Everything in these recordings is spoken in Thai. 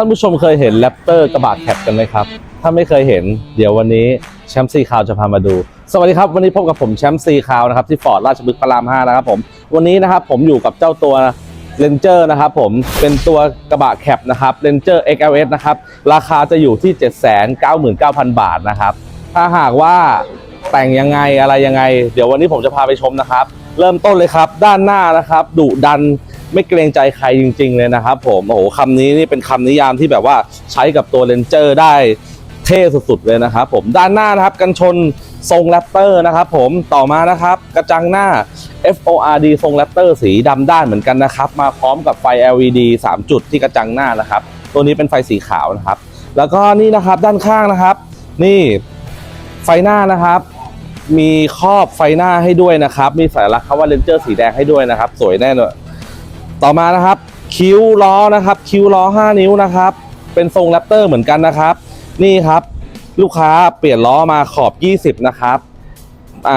ท่านผู้ชมเคยเห็นแรปเตอร์กระบะแคปกันไหมครับ ถ้าไม่เคยเห็นเดี๋ยววันนี้แชมป์ซีคาวจะพามาดู สวัสดีครับ วันนี้พบกับผมแชมป์ซีคาวนะครับที่ฟอร์ดราชบุรีพระราม5นะครับผมวันนี้นะครับผมอยู่กับเจ้าตัวเ a นเจอร์นะครับผมเป็นตัวกระบะแคปนะครับเ a นเจอร์ XLS นะครับราคาจะอยู่ที่ 799,000 บาทนะครับถ้าหากว่าแต่งยังไงอะไรยังไง เดี๋ยววันนี้ผมจะพาไปชมนะครับ เริ่มต้นเลยครับ ด้านหน้านะครับดุดัน ไม่เกรงใจใครจริง ๆ เลยนะครับผมโอ้โหคำนี้นี่เป็นคำนิยามที่แบบว่าใช้กับตัวเ a นเจอร์ได้เท่สุดๆเลยนะครับผมด้านหน้านะครับกันชนทรงแรปเตอร์นะครับผมต่อมานะครับกระจังหน้า FORD ทรงแรปเตอร์สีดำด้านเหมือนกันนะครับมาพร้อมกับไฟ LED 3 จุดที่กระจังหน้านะครับ ตัวนี้เป็นไฟสีขาวนะครับ แล้วก็นี่นะครับด้านข้างนะครับ นี่ไฟหน้านะครับมีครอบไฟหน้าให้ด้วยนะครับ มีสัญลักษณ์คำว่าเลนเจอร์สีแดงให้ด้วยนะครับ สวยแน่นอน ต่อมานะครับ คิ้วล้อนะครับ คิ้วล้อ 5 นิ้วนะครับ เป็นทรงแรปเตอร์เหมือนกันนะครับ นี่ครับ ลูกค้าเปลี่ยนล้อมาขอบ 20 นะครับ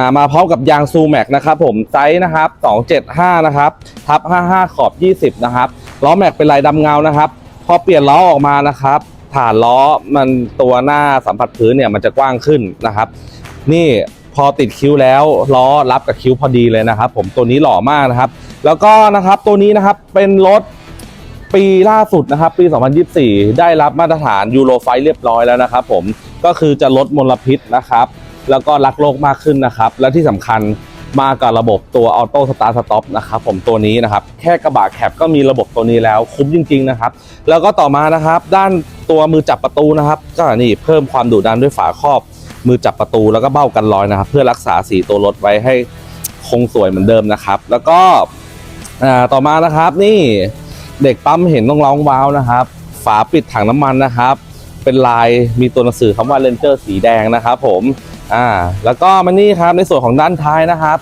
ามาพร้อมกับยางซูแม็กนะครับผมไซส์นะครับ 275 นะครับทับ 55 ขอบ 20 นะครับล้อแม็กเป็นลายดำเงานะครับ พอเปลี่ยนล้อออกมานะครับ ฐานล้อมันตัวหน้าสัมผัสพื้นเนี่ยมันจะกว้างขึ้นนะครับ นี่พอติดคิ้วแล้วล้อรับกับคิ้วพอดีเลยนะครับ ผมตัวนี้หล่อมากนะครับ แล้วก็นะครับตัวนี้นะครับเป็นรถปีล่าสุดนะครับ ปี 2024 ได้รับมาตรฐานยูโรไฟเรียบร้อยแล้วนะครับผมก็คือจะลดมลพิษนะครับ แล้วก็รักโลกมากขึ้นนะครับ และที่สำคัญมากับระบบตัวออโต้สตาร์ทสต็อปนะครับผมตัวนี้นะครับ แค่กระบะแคปก็มีระบบตัวนี้แล้วคุ้มจริง ๆ นะครับ แล้วก็ต่อมานะครับ ด้านตัวมือจับประตูนะครับ ก็นี่เพิ่มความดุดันด้วยฝาครอบ มือจับประตูแล้วก็เบ้ากันรอยนะครับ เพื่อรักษาสีตัวรถไว้ให้คงสวยเหมือนเดิมนะครับ แล้วก็ อ่าต่อมานะครับนี่เด็กปั๊มเห็นต้องร้องว้าวนะครับ ฝาปิดถังน้ำมันนะครับ เป็นลายมีตัวหนังสือคำว่าเลนเจอร์สีแดงนะครับ ผมอ่าแล้วก็มานี่ครับในส่วนของด้านท้ายนะครับ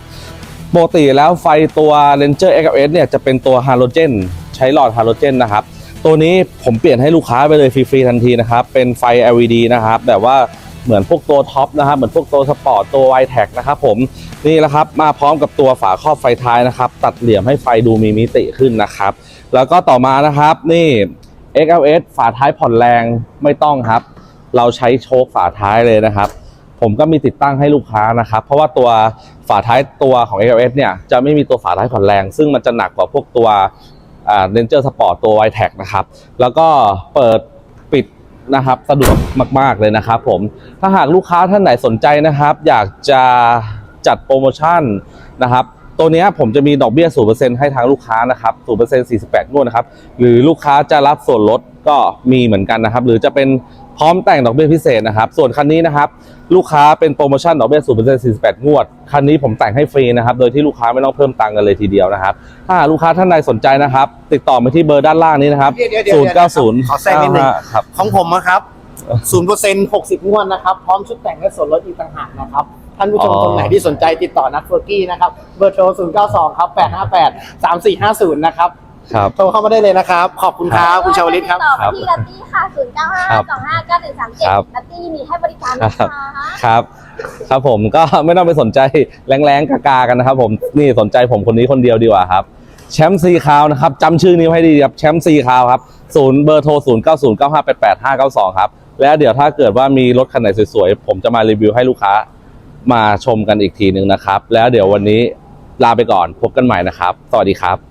ปกติแล้วไฟตัว Ranger XLS เนี่ยจะเป็นตัวฮาโลเจนใช้หลอดฮาโลเจนนะครับ ตัวนี้ผมเปลี่ยนให้ลูกค้าไปเลยฟรีๆทันทีนะครับ เป็นไฟ LED นะครับ แบบว่าเหมือนพวกตัวท็อปนะครับ เหมือนพวกตัวสปอร์ตตัว y t e c นะครับผม นี่แหละครับมาพร้อมกับตัวฝาครอบไฟท้ายนะครับ ตัดเหลี่ยมให้ไฟดูมีมิติขึ้นนะครับ แล้วก็ต่อมานะครับนี่ XLS ฝาท้ายผ่อนแรงไม่ต้องครับ เราใช้โชคฝาท้ายเลยนะครับ ผมก็มีติดตั้งให้ลูกค้านะครับ เพราะว่าตัวฝาท้ายตัวของ XLS เนี่ยจะไม่มีตัวฝาท้ายผ่อนแรง ซึ่งมันจะหนักกว่าพวกตัวเรนเจอร์สปอร์ตตัว y t e c นะครับ แล้วก็เปิดปิดนะครับสะดวกมาก ๆเลยนะครับผมถ้าหากลูกค้าท่านไหนสนใจนะครับ อยากจะ จัดโปรโมชั่นนะครับตัวเนี้ยผมจะมีดอกเบี้ย 0%ให้ทางลูกค้านะครับ 0% 48 งวดนะครับ หรือลูกค้าจะรับส่วนลดก็มีเหมือนกันนะครับ หรือจะเป็นพร้อมแต่งดอกเบี้ยพิเศษนะครับ ส่วนคันนี้นะครับ ลูกค้าเป็นโปรโมชั่นดอกเบี้ย 0% 48 งวด คันนี้ผมแต่งให้ฟรีนะครับ โดยที่ลูกค้าไม่ต้องเพิ่มตังค์กันเลยทีเดียวนะครับ ถ้าหากลูกค้าท่านใดสนใจนะครับ ติดต่อมาที่เบอร์ด้านล่างนี้นะครับเดี๋ยวเดี๋ยวเดี๋ยว090 ขอแทรกนิดนึง95ครับของผมนะครับศูนย์เปอร์เซ็นต์หกสิบงวดนะครับ พร้อมชุดแต่งและส่วนลดอีกต่างหากนะครับ ท่านผู้ชมอ๋อคนไหนที่สนใจติดต่อนัดเฟอร์กี้นะครับเบอร์โทร 0 9 2 ครับ 858 3450 นะครับครับโทรเข้ามาได้เลยนะครับ ขอบคุณครับ คุณชาวลิตครับติดต่อมาที่ลัตตี้ค่ะ 0 9ครับ5 2 5 9 1 3ครับ7ลัตตี้มีให้บริการนะคะครับ ครับผมก็ไม่ต้องไปสนใจแรงๆกากากันนะครับ ผมนี่สนใจผมคนนี้คนเดียวดีกว่าครับแชมป์ซีคาวนะครับจำชื่อนี้ไว้ให้ดีครับแชมป์ซีคาวครับศูนย์เบอร์โทร 0 9 0 9 5 8 8 5 9 2 ครับ แล้วเดี๋ยวถ้าเกิดว่ามีรถคันไหนสวยๆ ผมจะมารีวิวให้ลูกค้า มาชมกันอีกทีหนึ่งนะครับ แล้วเดี๋ยววันนี้ลาไปก่อนพบกันใหม่นะครับ สวัสดีครับ